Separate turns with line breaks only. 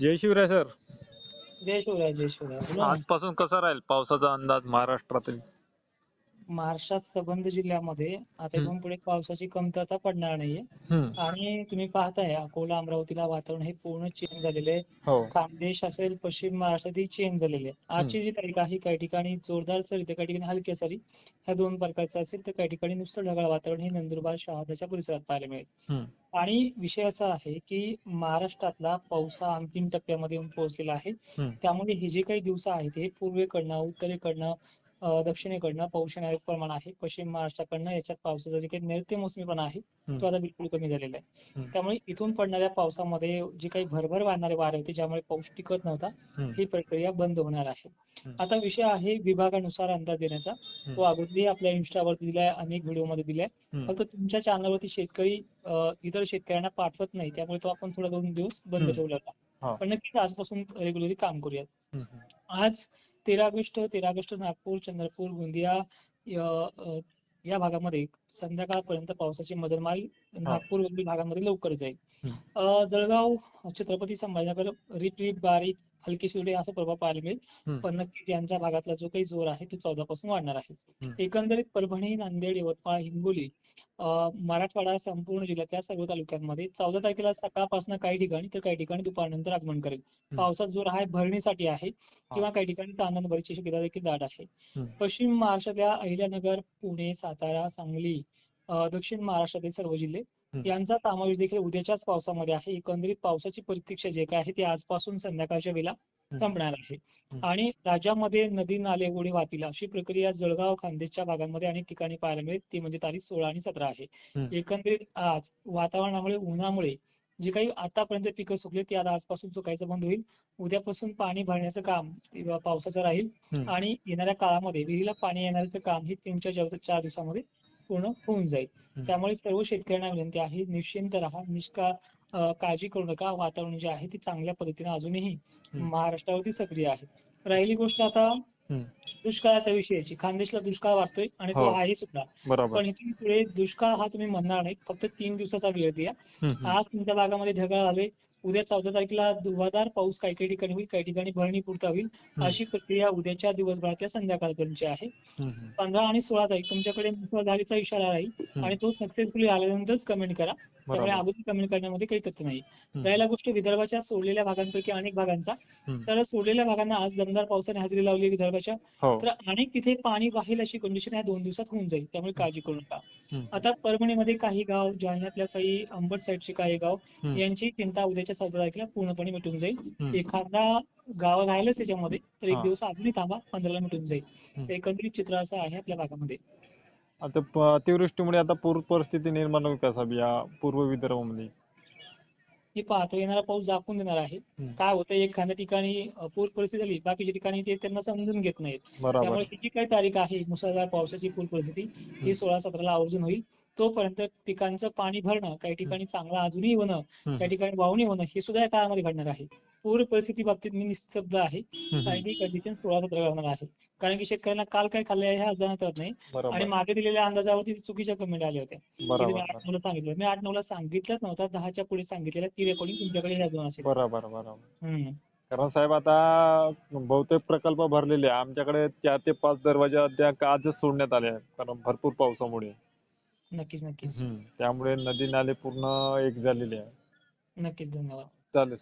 जय Shivrai sir.
जय शिवराय जय शिवराय. बोला ना.
आजपासून कसा राहील पावसाचा अंदाज महाराष्ट्रातील?
महाराष्ट्रात संबंध जिल्ह्यामध्ये आता
हम्म.
इथून पुढे पावसाची कमतरता पडणार नाहीये.
हम्म.
आणि तुम्ही पाहताय अकोला अमरावतीला वातावरण हे पूर्ण चेंज झालेलं आहे.
हो.
खानदेश असेल पश्चिम महाराष्ट्रातही चेंज झालेले आहे. आजची जी तारीख आहे काही ठिकाणी जोरदार सरी तर काही ठिकाणी हलक्या सरी ह्या दोन प्रकारचं असेल तर काही ठिकाणी नुसतं ढगाळ वातावरण हे नंदुरबार शहादाच्या परिसरात पाहायला मिळेल.
हम्म.
आणि विषय असा आहे की महाराष्ट्रातला पाऊस हा अंतिम टप्प्यामध्ये येऊन पोहोचलेला आहे. त्यामुळे हे जे काही दिवस आहेत हे पूर्वेकडनं उत्तरेकडनं दक्षिणेकडनं पाऊस येणारे प्रमाण आहे पश्चिम महाराष्ट्राकडनं याच्यात पावसाचा जे काही नैऋत्य मोसमीपणा आहे. तो आता बिलकुल कमी झालेला आहे. त्यामुळे इथून पडणाऱ्या पावसामध्ये जे काही भरभर वाहणारे वारे होते ज्यामुळे पाऊस टिकत नव्हता. ही प्रक्रिया बंद होणार आहे. आता विषय आहे विभागानुसार अंदाज देण्याचा तो अगोदरही आपल्या इंस्टावरती दिलाय अनेक व्हिडिओमध्ये दिलाय. फक्त तुमच्या चॅनलवरती शेतकरी इतर शेतकऱ्यांना पाठवत नाही त्यामुळे तो आपण थोडा दोन दिवस बंद. ठेवलेला
हा.
पण नक्कीच आजपासून रेग्युलरली काम करूयात. आज तेरा ऑगस्ट तेरा ऑगस्ट नागपूर चंद्रपूर गोंदिया या भागामध्ये संध्याकाळपर्यंत पावसाची मजलमारी नागपूर भागामध्ये लवकर जाईल. जळगाव छत्रपती संभाजीनगर रिप रिप बारीक हलकी शिवडे असा प्रभाव पाहायला मिळेल. पण नक्कीच यांचा भागातला जो काही जोर आहे तो चौदा पासून वाढणार आहे. एकंदरीत परभणी नांदेड यवतमाळ हिंगोली मराठवाडा संपूर्ण जिल्ह्यातल्या सर्व तालुक्यांमध्ये चौदा तारखेला सकाळपासून काही ठिकाणी तर काही ठिकाणी दुपारनंतर आगमन करेल. पावसाचा जोर आहे भरणीसाठी आहे किंवा काही ठिकाणी तांदळभरीची शक्यता देखील दाट आहे. पश्चिम महाराष्ट्रातल्या अहिल्यानगर पुणे सातारा सांगली दक्षिण महाराष्ट्रातील सर्व जिल्हे. यांचा समावेश देखील उद्याच्याच पावसामध्ये आहे एकंदरीत पावसाची प्रतीक्षा जे काय आहे ते आजपासून संध्याकाळच्या वेळेला संपणार आहे. आणि राज्यामध्ये नदी नाले ओढे वाहतील अशी प्रक्रिया जळगाव खानदेशच्या भागांमध्ये अनेक ठिकाणी पाहायला मिळेल ती म्हणजे तारीख सोळा आणि सतरा आहे. एकंदरीत आज वातावरणामुळे उन्हामुळे जे काही आतापर्यंत पिकं सुकली ती आता आजपासून सुकायचं बंद होईल उद्यापासून पाणी भरण्याचं काम पावसाचं राहील. आणि येणाऱ्या काळामध्ये विहिरीला पाणी येण्याचं काम हे तीन चार दिवसामध्ये पूर्ण होऊन जाईल. त्यामुळे सर्व शेतकऱ्यांना विनंती आहे निश्चिंत राहा निष्का काळजी करू नका वातावरण जे आहे ते चांगल्या पद्धतीने अजूनही. महाराष्ट्रावरती सक्रिय आहे राहिली गोष्ट आता. दुष्काळाच्या विषयाची खानदेशला दुष्काळ वाटतोय आणि तो
हो.
आहे सुद्धा पण इथून पुढे दुष्काळ हा तुम्ही म्हणणार नाही फक्त तीन दिवसाचा वेळ द्या. आज तुमच्या भागामध्ये ढगाळ झाले उद्या चौदा तारखेला धुवाधार पाऊस काही काही ठिकाणी होईल काही ठिकाणी भरणी पुरता होईल. अशी प्रक्रिया उद्याच्या दिवसभरातल्या संध्याकाळपर्यंतची आहे. पंधरा आणि सोळा तारीख तुमच्याकडे मुसळधारीचा इशारा राहील आणि तो सक्सेसफुली आल्यानंतरच कमेंट करा त्यामुळे अगोदर कमेंट करण्यामध्ये काही तथ्य नाही. राहिला गोष्ट विदर्भाच्या सोडलेल्या भागांपैकी अनेक भागांचा. तर सोडलेल्या भागांना आज दमदार पावसाने हजेरी लावली विदर्भाच्या
हो
तर अनेक तिथे पाणी वाहील अशी कंडिशन या दोन दिवसात होऊन जाईल त्यामुळे काळजी करू नका. आता परभणीमध्ये काही गाव जालन्यातल्या काही अंबड साईडचे काही गाव. यांची चिंता उद्याच्या चौदा तारखेला पूर्णपणे मिटून जाईल. एखादा गाव राहिलंच त्याच्यामध्ये तर एक. दिवस अजूनही थांबा पंधराला मिटून जाईल. एकंदरीत चित्र असं आहे आपल्या भागामध्ये
आता प- अतिवृष्टीमुळे आता पूर परिस्थिती निर्माण होईल का साहेब या पूर्व विदर्भामध्ये?
मी पाहतो येणारा पाऊस दाखवून देणार आहे.
हम्म.
काय होतं एखाद्या ठिकाणी अ, पूर परिस्थिती झाली बाकीच्या ठिकाणी ते त्यांना समजून घेत नाहीत.
बरोबर.
त्यामुळे ही जी काही तारीख आहे? मुसळधार पावसाची पूर परिस्थिती. ही सोळा सतराला आवर्जून होईल. तोपर्यंत पिकांचं पाणी भरणं काही ठिकाणी चांगलं अजूनही होणं
हम्म.
काही ठिकाणी वावणी होणं हे सुद्धा या काळामध्ये घडणार आहे. पूर परिस्थिती बाबतीत मी निस्तब्ध आहे. काही कंडिशन सोळा सतरा घडणार आहे कारण की शेतकऱ्यांना काल काय खाल्ले आहे हे आज जाणत नाही. आणि मागे दिलेल्या अंदाजावरती चुकीच्या कमेंट आल्या होत्या. आठ नऊला सांगितलं. मी आठ नऊला सांगितलंच नव्हता. दहाच्या पुढे सांगितलेलं ती रेकॉर्डिंग तुमच्याकडे असेल.
बरोबर. कारण साहेब आता बहुतेक प्रकल्प भरलेले आमच्याकडे चार ते पाच दरवाजे अद्याप आजच सोडण्यात आले आहेत. कारण भरपूर पावसामुळे.
नक्कीच नक्कीच.
त्यामुळे नदी नाले पूर्ण एक झालेले आहे
नक्कीच धन्यवाद.
चालेल